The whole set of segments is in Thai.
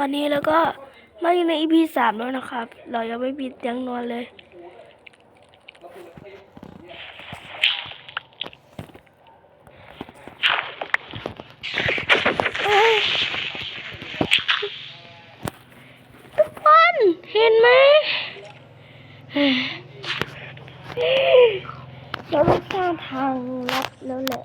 ตอนนี้แล้วก็มาอยู่ใน EP สามแล้วนะครับ เรายังไม่ปิดเตียงนอนเลย ทุกคนเห็นไหมเฮ้ยเราต้องสร้างทางลัดแล้วแหละ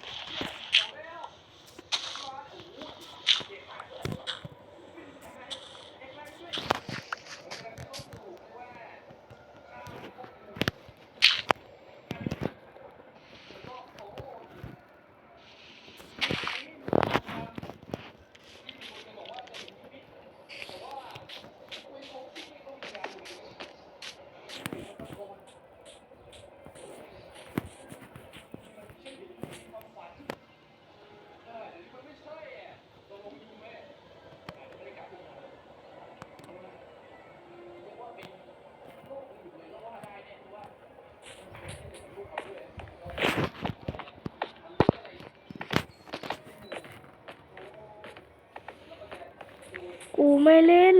ไม่เล่น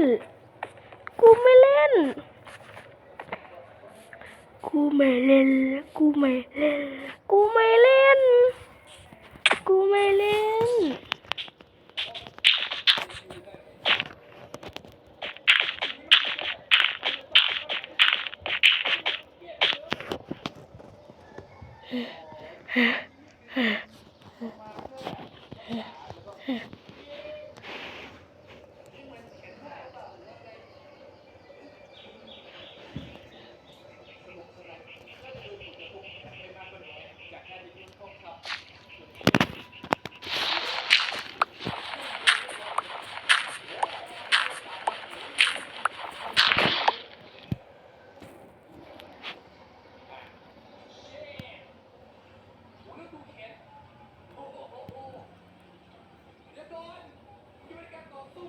กูไม่เล่น กูไม่เล่น กูไม่เล่น กูไม่เล่น กูไม่เล่น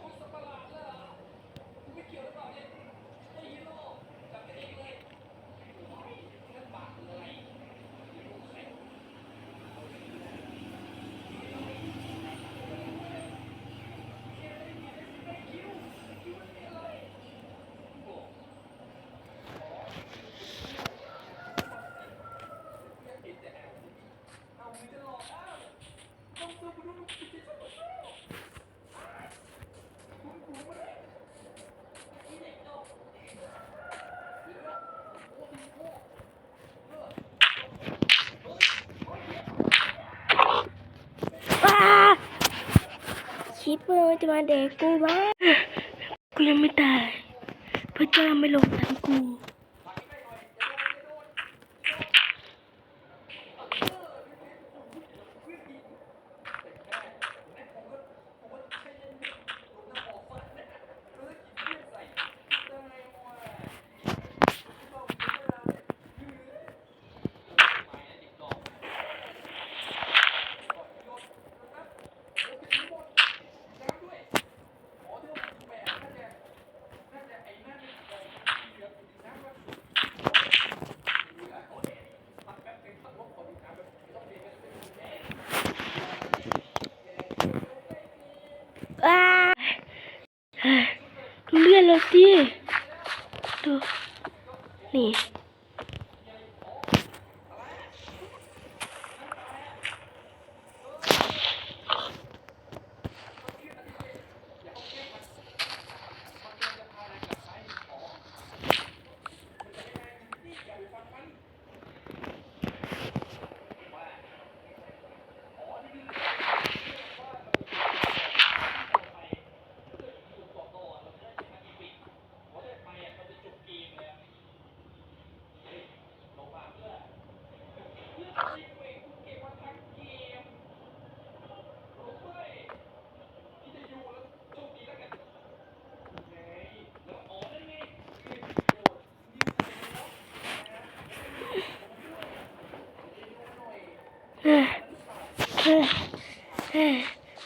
ว้าดเลยเหรอไม่เกี่ยวหรือเปล่าเนี่ย คิดว่ามันจะมาเด็กกูบ้างกูยังไม่ตายพระเจ้าไม่ลงทันกู 你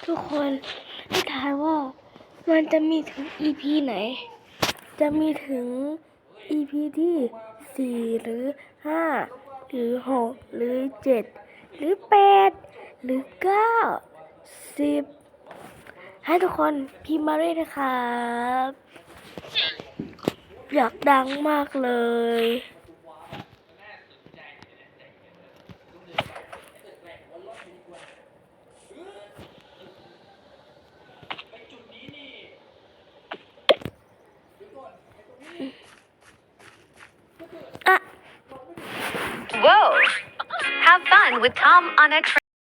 ทุกคนให้ทายว่ามันจะมีถึง EP ไหน จะมีถึง EP ที่สี่หรือห้าหรือหกหรือเจ็ดหรือแปดหรือเก้าสิบให้ทุกคนพิมพ์มาด้วยนะครับ อยากดังมากเลย with Tom on a train.